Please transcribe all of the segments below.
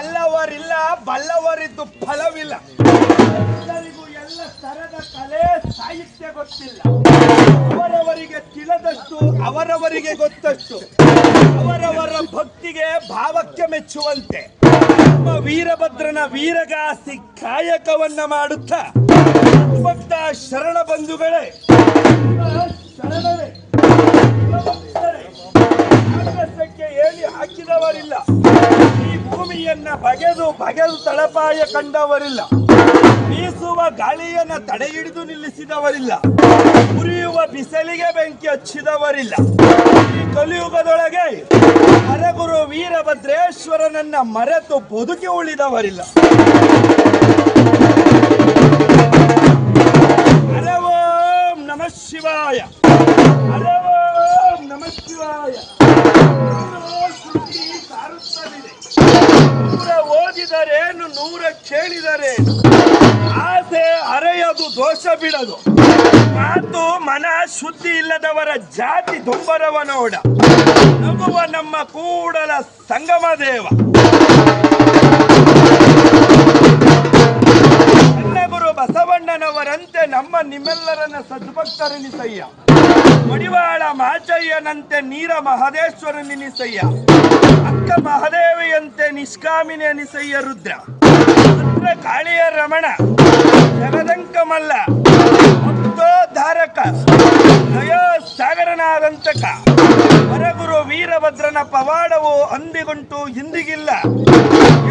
ಬಲ್ಲವರಿಲ್ಲ, ಬಲ್ಲವರಿದ್ದು ಫಲವಿಲ್ಲ. ಎಲ್ಲರಿಗೂ ಎಲ್ಲ ತರದ ಕಲೆ, ಸಾಹಿತ್ಯ ಗೊತ್ತಿಲ್ಲ. ಅವರವರಿಗೆ ತಿಳಿದಷ್ಟು, ಅವರವರಿಗೆ ಗೊತ್ತಷ್ಟು. ಅವರವರ ಭಕ್ತಿಗೆ ಭಾವಕ್ಕೆ ಮೆಚ್ಚುವಂತೆ. ನಮ್ಮ ವೀರಭದ್ರನ ವೀರಗಾಸಿ ಕಾಯಕವನ್ನ ಮಾಡುತ್ತಾ. ಭಕ್ತ ಶರಣ ಬಂಧುಗಳೇ. ಶರಣರೇ. ಬಗೆದು ಬಗೆದು ತಳಪಾಯ ಕಂಡವರಿಲ್ಲ. ಬೀಸುವ ಗಾಳಿಯನ್ನ ತಡೆ ಹಿಡಿದು ನಿಲ್ಲಿಸಿದವರಿಲ್ಲ. ಉರಿಯುವ ಬಿಸಿಲಿಗೆ ಬೆಂಕಿ ಹಚ್ಚಿದವರಿಲ್ಲ. ಈ ಕಲಿಯುಗದೊಳಗೆ ಹರಗುರು ವೀರಭದ್ರೇಶ್ವರನನ್ನ ಮರೆತು ಬದುಕಿ ಉಳಿದವರಿಲ್ಲ. ಹರವೋಂ ನಮಃ ಶಿವಾಯ. ಹರವೋಂ ನಮಃ ಶಿವಾಯ. ಓದಿದರೇನು ನೂರ ಕೇಳಿದರೆ ಆಸೆ ಅರೆಯದು, ದೋಷ ಬಿಡದು. ಮಾತು ಮನ ಶುದ್ಧಿ ಇಲ್ಲದವರ ಜಾತಿ ದುಂಬರವನೋಡ ನಗುವ ನಮ್ಮ ಕೂಡಲ ಸಂಗಮ ದೇವ. ಬಸವಣ್ಣನವರಂತೆ ನಮ್ಮ ನಿಮ್ಮೆಲ್ಲರನ್ನ ಸದ್ಭಕ್ತರೆನಿಸಯ್ಯ. ಮಡಿವಾಳ ಮಾಚಯ್ಯನಂತೆ ನೀರ ಮಹದೇಶ್ವರನಿಸಯ್ಯ ಅಕ್ಕ ಮಹದೇವಿಯಂತೆ ನಿಷ್ಕಾಮಿನಿ ಅನಿಸಯ್ಯ ರುದ್ರ. ರುದ್ರ ಕಾಳಿಯ ರಮಣ, ಜಗದಂಕ ಮಲ್ಲ ಧಾರಕ ಅಯೋ ಸಾಗರನಾದಂತಕ ಹೊರಗುರು ವೀರಭದ್ರನ ಪವಾಡವು ಅಂದಿಗುಂಟು ಹಿಂದಿಗಿಲ್ಲ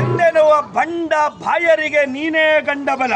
ಎಂದೆನ್ನುವ ಬಂಡ ಬಾಯರಿಗೆ ನೀನೇ ಗಂಡಬಲ.